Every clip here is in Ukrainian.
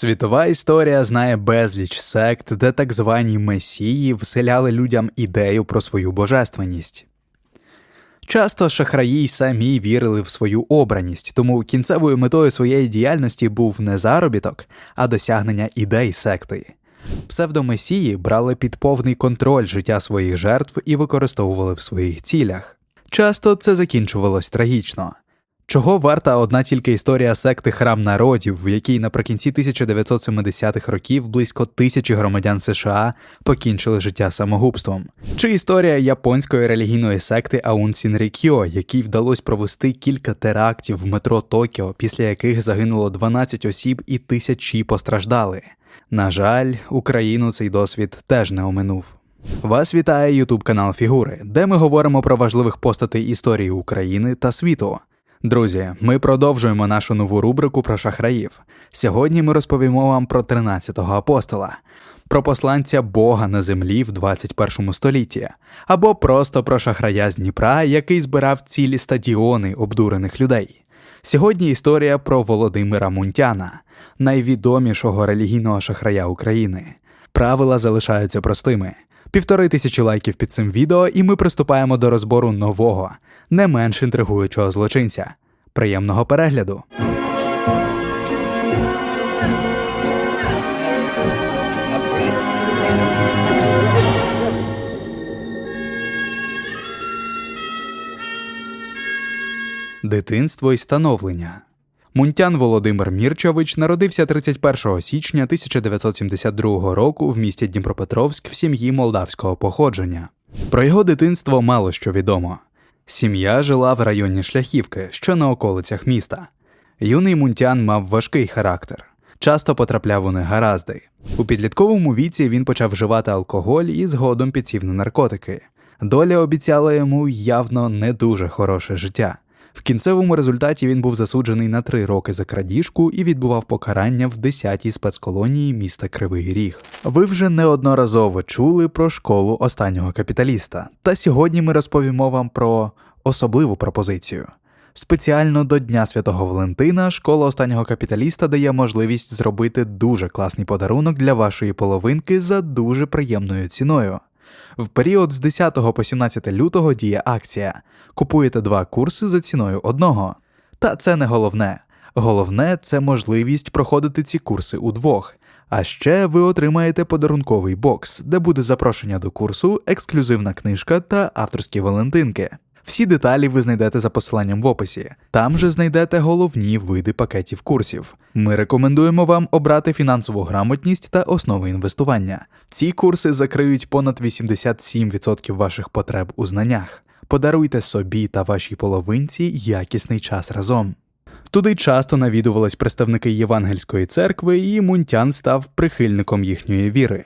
Світова історія знає безліч сект, де так звані месії вселяли людям ідею про свою божественність. Часто шахраї й самі вірили в свою обраність, тому кінцевою метою своєї діяльності був не заробіток, а досягнення ідей секти. Псевдомесії брали під повний контроль життя своїх жертв і використовували в своїх цілях. Часто це закінчувалось трагічно. Чого варта одна тільки історія секти Храм народів, в якій наприкінці 1970-х років близько тисячі громадян США покінчили життя самогубством, чи історія японської релігійної секти Аун Сінрікьо, якій вдалося провести кілька терактів в метро Токіо, після яких загинуло 12 осіб і тисячі постраждали. На жаль, Україну цей досвід теж не оминув. Вас вітає Ютуб канал Фігури, де ми говоримо про важливих постатей історії України та світу. Друзі, ми продовжуємо нашу нову рубрику про шахраїв. Сьогодні ми розповімо вам про 13-го апостола, про посланця Бога на землі в 21 столітті, або просто про шахрая з Дніпра, який збирав цілі стадіони обдурених людей. Сьогодні історія про Володимира Мунтяна, найвідомішого релігійного шахрая України. Правила залишаються простими. Півтори тисячі лайків під цим відео, і ми приступаємо до розбору нового, не менш інтригуючого злочинця. Приємного перегляду! Дитинство і становлення. Мунтян Володимир Мірчович народився 31 січня 1972 року в місті Дніпропетровськ в сім'ї молдавського походження. Про його дитинство мало що відомо. Сім'я жила в районі Шляхівки, що на околицях міста. Юний Мунтян мав важкий характер, часто потрапляв у негаразди. У підлітковому віці він почав вживати алкоголь і згодом підсів на наркотики. Доля обіцяла йому явно не дуже хороше життя. В кінцевому результаті він був засуджений на три роки за крадіжку і відбував покарання в 10-й спецколонії міста Кривий Ріг. Ви вже неодноразово чули про школу останнього капіталіста, та сьогодні ми розповімо вам про особливу пропозицію. Спеціально до Дня Святого Валентина школа останнього капіталіста дає можливість зробити дуже класний подарунок для вашої половинки за дуже приємною ціною. В період з 10 по 17 лютого діє акція. Купуєте два курси за ціною одного. Та це не головне. Головне це можливість проходити ці курси удвох. А ще ви отримаєте подарунковий бокс, де буде запрошення до курсу, ексклюзивна книжка та авторські валентинки. Всі деталі ви знайдете за посиланням в описі. Там же знайдете головні види пакетів курсів. Ми рекомендуємо вам обрати фінансову грамотність та основи інвестування. Ці курси закриють понад 87% ваших потреб у знаннях. Подаруйте собі та вашій половинці якісний час разом. Туди часто навідувались представники Євангельської церкви, і Мунтян став прихильником їхньої віри.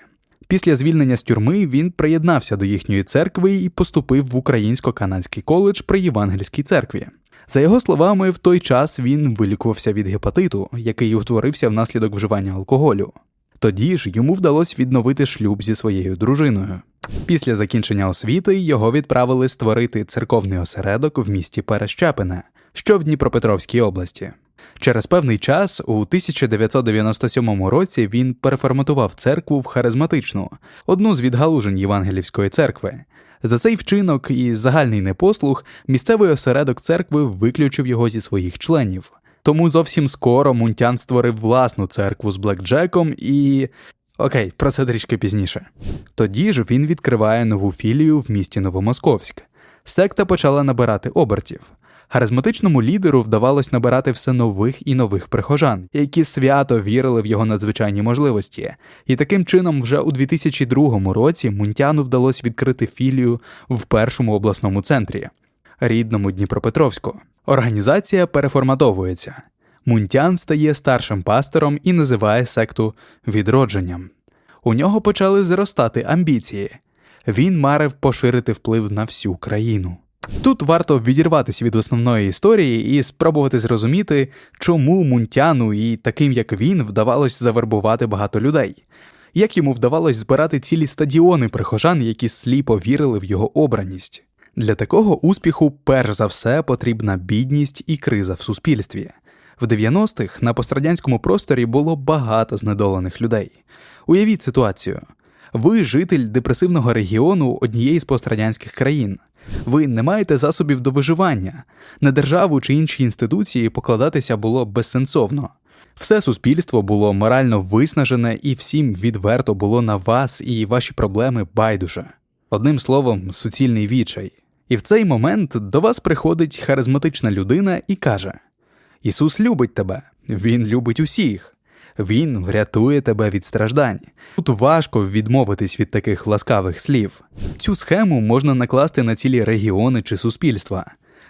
Після звільнення з тюрми він приєднався до їхньої церкви і поступив в українсько-канадський коледж при Євангельській церкві. За його словами, в той час він вилікувався від гепатиту, який утворився внаслідок вживання алкоголю. Тоді ж йому вдалося відновити шлюб зі своєю дружиною. Після закінчення освіти його відправили створити церковний осередок в місті Перещепине, що в Дніпропетровській області. Через певний час, у 1997 році, він переформатував церкву в харизматичну, одну з відгалужень Євангелівської церкви. За цей вчинок і загальний непослух місцевий осередок церкви виключив його зі своїх членів. Тому зовсім скоро Мунтян створив власну церкву з Блекджеком і. Окей, про це трішки пізніше. Тоді ж він відкриває нову філію в місті Новомосковськ. Секта почала набирати обертів. Харизматичному лідеру вдавалось набирати все нових і нових прихожан, які свято вірили в його надзвичайні можливості. І таким чином, вже у 2002 році Мунтяну вдалося відкрити філію в першому обласному центрі рідному Дніпропетровську. Організація переформатовується. Мунтян стає старшим пастором і називає секту відродженням. У нього почали зростати амбіції. Він марив поширити вплив на всю країну. Тут варто відірватися від основної історії і спробувати зрозуміти, чому Мунтяну і таким як він вдавалось завербувати багато людей, як йому вдавалось збирати цілі стадіони прихожан, які сліпо вірили в його обраність. Для такого успіху, перш за все, потрібна бідність і криза в суспільстві. В 90-х на пострадянському просторі було багато знедолених людей. Уявіть ситуацію: ви житель депресивного регіону однієї з пострадянських країн. Ви не маєте засобів до виживання. На державу чи інші інституції покладатися було безсенсовно. Все суспільство було морально виснажене, і всім відверто було на вас і ваші проблеми байдуже. Одним словом, суцільний відчай. І в цей момент до вас приходить харизматична людина і каже: Ісус любить тебе, Він любить усіх. Він врятує тебе від страждань. Тут важко відмовитись від таких ласкавих слів. Цю схему можна накласти на цілі регіони чи суспільства.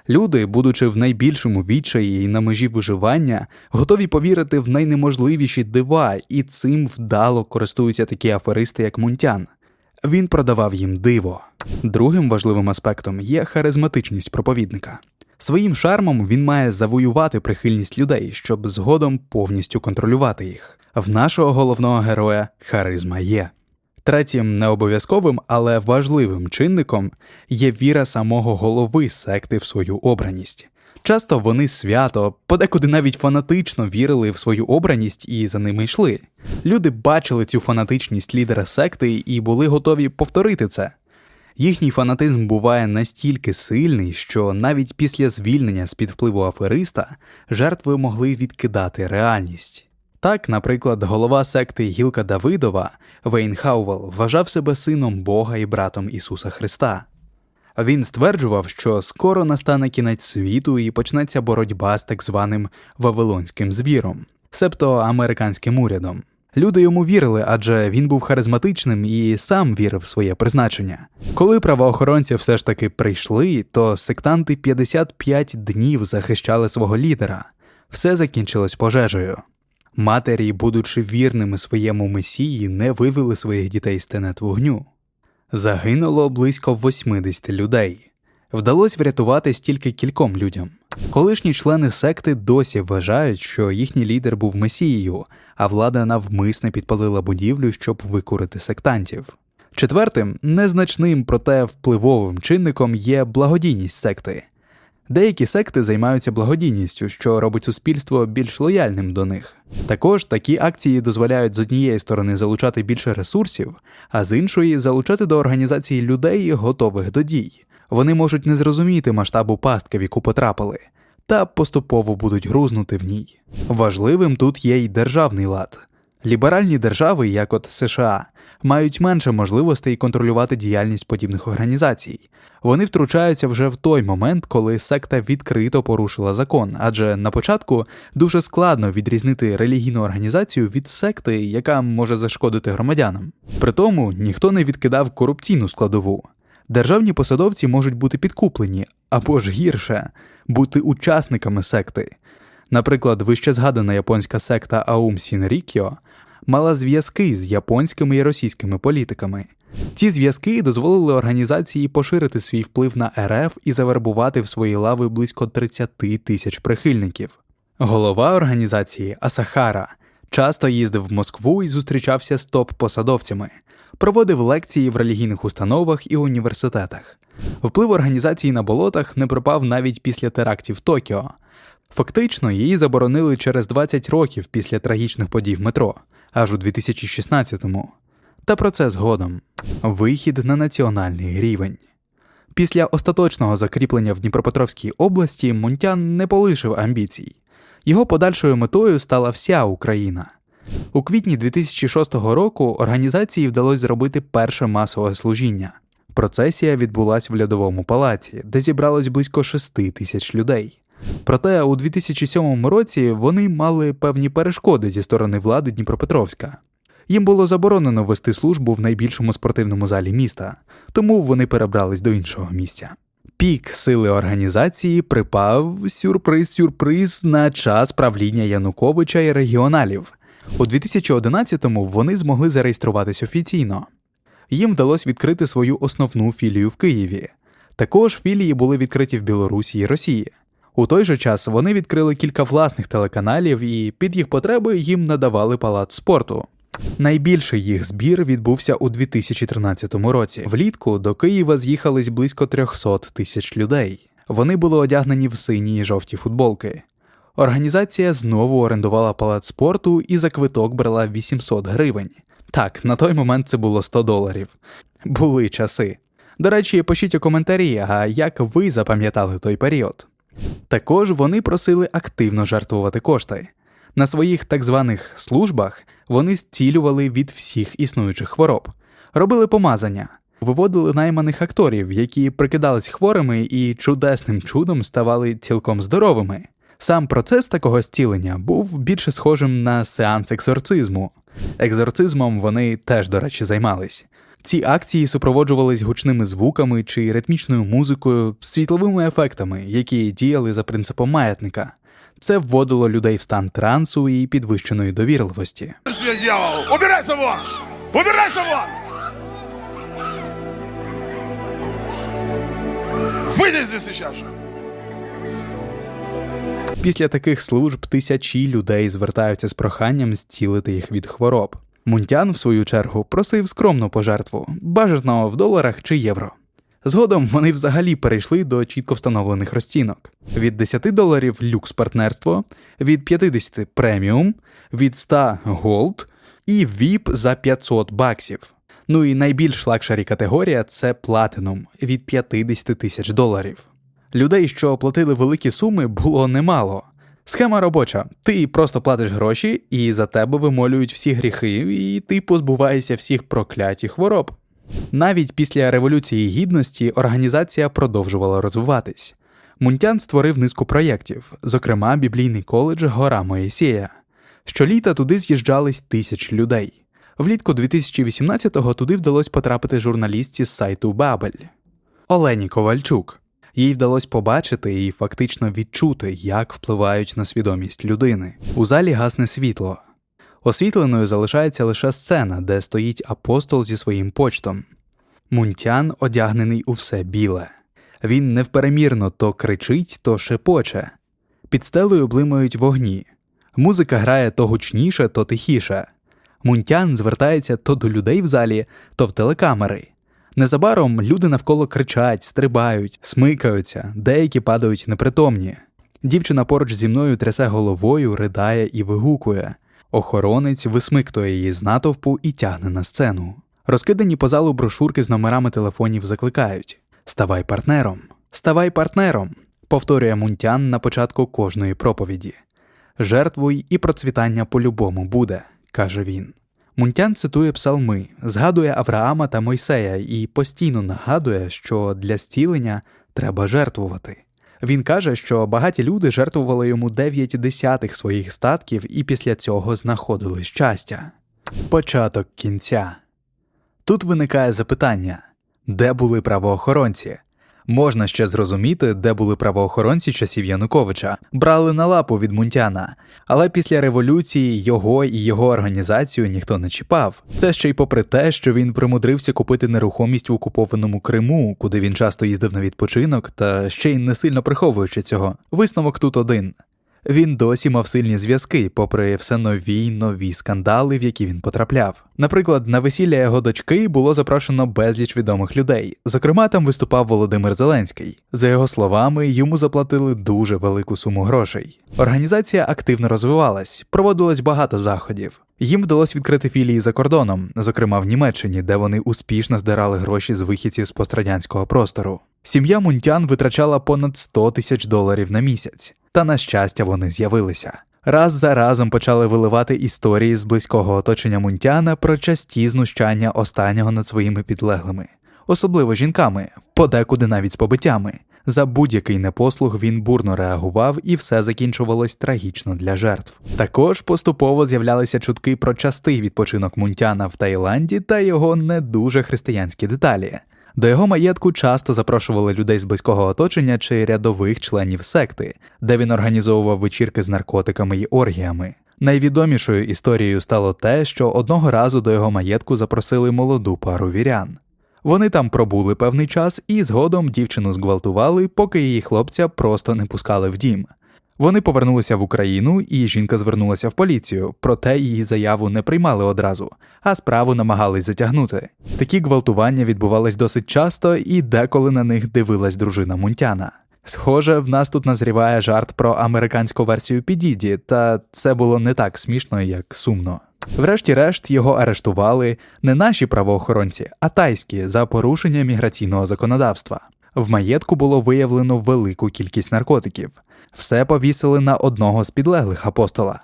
Люди, будучи в найбільшому відчаї і на межі виживання, готові повірити в найнеможливіші дива, і цим вдало користуються такі аферисти, як Мунтян. Він продавав їм диво. Другим важливим аспектом є харизматичність проповідника. Своїм шармом він має завоювати прихильність людей, щоб згодом повністю контролювати їх. В нашого головного героя харизма є. Третім необов'язковим, але важливим чинником є віра самого голови секти в свою обраність. Часто вони свято, подекуди навіть фанатично вірили в свою обраність і за ними йшли. Люди бачили цю фанатичність лідера секти і були готові повторити це. Їхній фанатизм буває настільки сильний, що навіть після звільнення з під впливу афериста жертви могли відкидати реальність. Так, наприклад, голова секти Гілка Давидова Вейн Хаувел вважав себе сином Бога і братом Ісуса Христа. Він стверджував, що скоро настане кінець світу і почнеться боротьба з так званим Вавилонським звіром, себто американським урядом. Люди йому вірили, адже він був харизматичним і сам вірив в своє призначення. Коли правоохоронці все ж таки прийшли, то сектанти 55 днів захищали свого лідера. Все закінчилось пожежею. Матері, будучи вірними своєму месії, не вивели своїх дітей з тенет вогню. Загинуло близько 80 людей. Вдалося врятувати стільки кільком людям. Колишні члени секти досі вважають, що їхній лідер був месією, а влада навмисне підпалила будівлю, щоб викурити сектантів. Четвертим, незначним, проте впливовим чинником є благодійність секти. Деякі секти займаються благодійністю, що робить суспільство більш лояльним до них. Також такі акції дозволяють з однієї сторони залучати більше ресурсів, а з іншої залучати до організації людей, готових до дій. Вони можуть не зрозуміти масштабу пастки, в яку потрапили, та поступово будуть грузнути в ній. Важливим тут є й державний лад. Ліберальні держави, як от США, мають менше можливостей контролювати діяльність подібних організацій. Вони втручаються вже в той момент, коли секта відкрито порушила закон, адже на початку дуже складно відрізнити релігійну організацію від секти, яка може зашкодити громадянам. При тому ніхто не відкидав корупційну складову. Державні посадовці можуть бути підкуплені або ж гірше бути учасниками секти. Наприклад, вище згадана японська секта Аум Сінрікьо мала зв'язки з японськими і російськими політиками. Ці зв'язки дозволили організації поширити свій вплив на РФ і завербувати в свої лави близько 30 тисяч прихильників. Голова організації Асахара часто їздив в Москву і зустрічався з топ-посадовцями, проводив лекції в релігійних установах і університетах. Вплив організації на болотах не пропав навіть після терактів Токіо. Фактично, її заборонили через 20 років після трагічних подій в метро, аж у 2016-му. Та про це згодом вихід на національний рівень. Після остаточного закріплення в Дніпропетровській області Мунтян не полишив амбіцій. Його подальшою метою стала вся Україна. У квітні 2006 року організації вдалося зробити перше масове служіння. Процесія відбулася в льодовому палаці, де зібралось близько 6 тисяч людей. Проте у 2007 році вони мали певні перешкоди зі сторони влади Дніпропетровська. Їм було заборонено вести службу в найбільшому спортивному залі міста, тому вони перебрались до іншого місця. Пік сили організації припав сюрприз-сюрприз на час правління Януковича і регіоналів. У 2011-му вони змогли зареєструватись офіційно. Їм вдалося відкрити свою основну філію в Києві. Також філії були відкриті в Білорусі і Росії. У той же час вони відкрили кілька власних телеканалів і під їх потреби їм надавали палац спорту. Найбільший їх збір відбувся у 2013 році. Влітку до Києва з'їхались близько 300 тисяч людей. Вони були одягнені в сині і жовті футболки. Організація знову орендувала палац спорту і за квиток брала 800 гривень. Так, на той момент це було 100 доларів. Були часи. До речі, пишіть у коментарі, а як ви запам'ятали той період. Також вони просили активно жертвувати кошти. На своїх так званих службах вони зцілювали від всіх існуючих хвороб, робили помазання, виводили найманих акторів, які прикидались хворими і чудесним чудом ставали цілком здоровими. Сам процес такого зцілення був більше схожим на сеанс екзорцизму. Екзорцизмом вони теж, до речі, займались. Ці акції супроводжувались гучними звуками чи ритмічною музикою, світловими ефектами, які діяли за принципом маятника. Це вводило людей в стан трансу і підвищеної довірливості. Убирайся вон! Убирайся вон! Здесь сейчас же! Після таких служб тисячі людей звертаються з проханням зцілити їх від хвороб. Мунтян, в свою чергу, просив скромну пожертву, бажано в доларах чи євро. Згодом вони взагалі перейшли до чітко встановлених розцінок: від 10 доларів люкс партнерство, від 50 преміум, від 100 голд і VIP за 500 баксів. Ну і найбільш лакшері категорія це платинум від 50 тисяч доларів. Людей, що платили великі суми, було немало. Схема робоча: ти просто платиш гроші, і за тебе вимолюють всі гріхи, і ти позбуваєшся всіх прокляті хвороб. Навіть після Революції Гідності організація продовжувала розвиватись. Мунтян створив низку проєктів, зокрема біблійний коледж Гора Моїсея. Щоліта туди з'їжджались тисячі людей. Влітку 2018-го туди вдалося потрапити журналістці з сайту Бабель. Олені Ковальчук. Їй вдалося побачити і фактично відчути, як впливають на свідомість людини. У залі гасне світло. Освітленою залишається лише сцена, де стоїть апостол зі своїм почтом. Мунтян одягнений у все біле. Він невперемірно то кричить, то шепоче. Під стелею блимають вогні. Музика грає то гучніше, то тихіше. Мунтян звертається то до людей в залі, то в телекамери. Незабаром люди навколо кричать, стрибають, смикаються, деякі падають непритомні. Дівчина поруч зі мною трясе головою, ридає і вигукує. Охоронець висмиктує її з натовпу і тягне на сцену. Розкидані по залу брошурки з номерами телефонів закликають: Ставай партнером, ставай партнером, повторює Мунтян на початку кожної проповіді. Жертвуй і процвітання по-любому буде, каже він. Мунтян цитує псалми, згадує Авраама та Мойсея і постійно нагадує, що для зцілення треба жертвувати. Він каже, що багаті люди жертвували йому 9 десятих своїх статків і після цього знаходили щастя. Початок кінця. Тут виникає запитання: де були правоохоронці? Можна ще зрозуміти, де були правоохоронці часів Януковича, брали на лапу від Мунтяна, але після революції його і його організацію ніхто не чіпав. Це ще й попри те, що він примудрився купити нерухомість в окупованому Криму, куди він часто їздив на відпочинок, та ще й не сильно приховуючи цього. Висновок тут один. Він досі мав сильні зв'язки, попри все нові й нові скандали, в які він потрапляв. Наприклад, на весілля його дочки було запрошено безліч відомих людей. Зокрема, там виступав Володимир Зеленський. За його словами, йому заплатили дуже велику суму грошей. Організація активно розвивалась, проводилось багато заходів. Їм вдалося відкрити філії за кордоном, зокрема в Німеччині, де вони успішно здирали гроші з вихідців з пострадянського простору. Сім'я Мунтян витрачала понад 100 тисяч доларів на місяць. Та на щастя вони з'явилися. Раз за разом почали виливати історії з близького оточення Мунтяна про часті знущання останнього над своїми підлеглими, особливо жінками, подекуди навіть з побиттями. За будь-який непослух він бурно реагував, і все закінчувалось трагічно для жертв. Також поступово з'являлися чутки про частий відпочинок Мунтяна в Таїланді та його не дуже християнські деталі. До його маєтку часто запрошували людей з близького оточення чи рядових членів секти, де він організовував вечірки з наркотиками й оргіями. Найвідомішою історією стало те, що одного разу до його маєтку запросили молоду пару вірян. Вони там пробули певний час і згодом дівчину зґвалтували, поки її хлопця просто не пускали в дім. Вони повернулися в Україну, і жінка звернулася в поліцію, проте її заяву не приймали одразу, а справу намагались затягнути. Такі гвалтування відбувались досить часто, і деколи на них дивилась дружина Мунтяна. Схоже, в нас тут назріває жарт про американську версію Підіді, та це було не так смішно, як сумно. Врешті-решт його арештували не наші правоохоронці, а тайські за порушення міграційного законодавства. В маєтку було виявлено велику кількість наркотиків. Все повісили на одного з підлеглих апостола.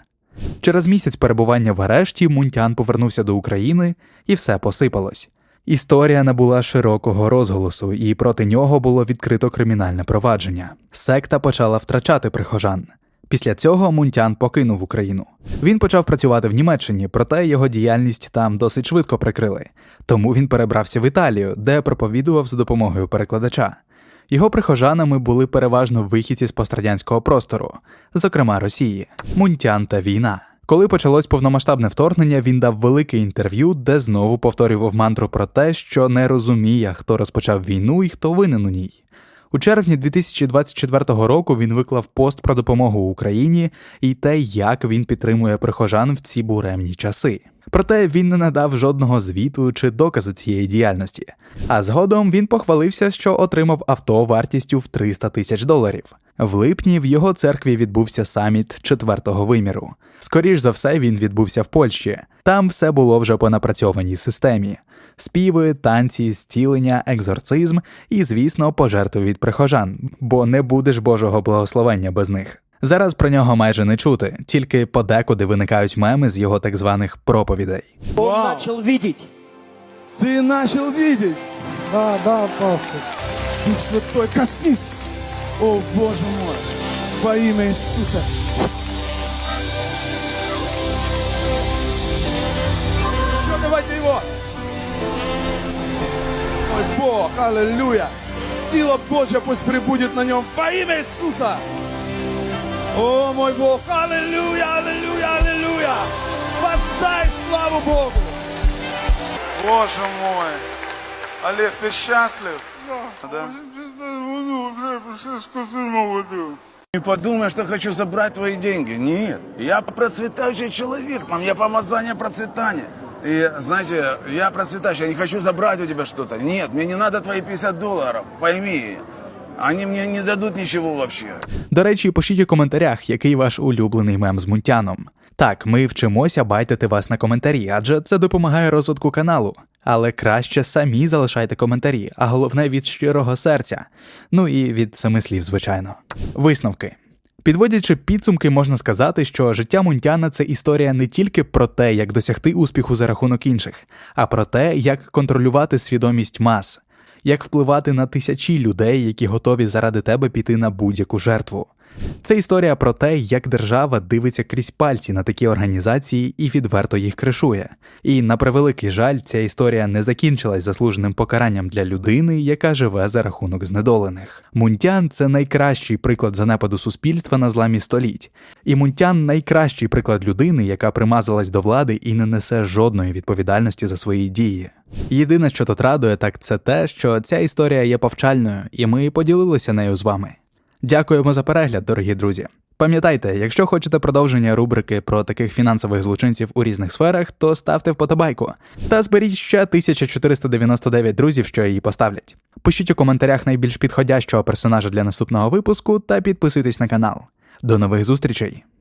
Через місяць перебування в арешті Мунтян повернувся до України і все посипалось. Історія набула широкого розголосу, і проти нього було відкрито кримінальне провадження. Секта почала втрачати прихожан. Після цього Мунтян покинув Україну. Він почав працювати в Німеччині, проте його діяльність там досить швидко прикрили. Тому він перебрався в Італію, де проповідував за допомогою перекладача. Його прихожанами були переважно вихідці з пострадянського простору, зокрема Росії, Мунтян та війна. Коли почалось повномасштабне вторгнення, він дав велике інтерв'ю, де знову повторював мантру про те, що не розуміє, хто розпочав війну і хто винен у ній. У червні 2024 року він виклав пост про допомогу Україні і те, як він підтримує прихожан в ці буремні часи. Проте він не надав жодного звіту чи доказу цієї діяльності. А згодом він похвалився, що отримав авто вартістю в 300 тисяч доларів. В липні в його церкві відбувся саміт четвертого виміру. Скоріш за все, він відбувся в Польщі. Там все було вже по напрацьованій системі: співи, танці, зцілення, екзорцизм і, звісно, пожертви від прихожан, бо не будеш Божого благословення без них. Зараз про нього майже не чути, тільки подекуди виникають меми з його так званих проповідей. Он начал видеть. Ты начал видеть. Да, да, пастор. Дух Святой, коснись. О, Боже мой. Во имя Иисуса. Еще давайте его. Мой Бог, аллилуйя. Сила Божья пусть прибудет на нем во имя Иисуса. О, мой Бог, аллилуйя, аллилуйя, аллилуйя. Воздай славу Богу. Боже мой! Олег, ты счастлив? Да. Не подумай, что хочу забрать твои деньги. Нет. Я процветающий человек. Там я помазание процветания. И знаете, я процветающий, я не хочу забрать у тебя что-то. Нет, мне не надо твои 50 долларов. Пойми. Они мне не дадут ничего вообще. До речі, пишіть у коментарях, який ваш улюблений мем з мунтяном. Так, ми вчимося байтити вас на коментарі, адже це допомагає розвитку каналу. Але краще самі залишайте коментарі, а головне від щирого серця. Ну і від семи слів, звичайно. Висновки. Підводячи підсумки, можна сказати, що життя Мунтяна це історія не тільки про те, як досягти успіху за рахунок інших, а про те, як контролювати свідомість мас, як впливати на тисячі людей, які готові заради тебе піти на будь-яку жертву. Це історія про те, як держава дивиться крізь пальці на такі організації і відверто їх кришує. І на превеликий жаль, ця історія не закінчилась заслуженим покаранням для людини, яка живе за рахунок знедолених. Мунтян це найкращий приклад занепаду суспільства на зламі століть. І Мунтян найкращий приклад людини, яка примазалась до влади і не несе жодної відповідальності за свої дії. Єдине, що тут радує, так це те, що ця історія є повчальною, і ми поділилися нею з вами. Дякуємо за перегляд, дорогі друзі. Пам'ятайте, якщо хочете продовження рубрики про таких фінансових злочинців у різних сферах, то ставте вподобайку та зберіть ще 1499 друзів, що її поставлять. Пишіть у коментарях найбільш підходящого персонажа для наступного випуску та підписуйтесь на канал. До нових зустрічей!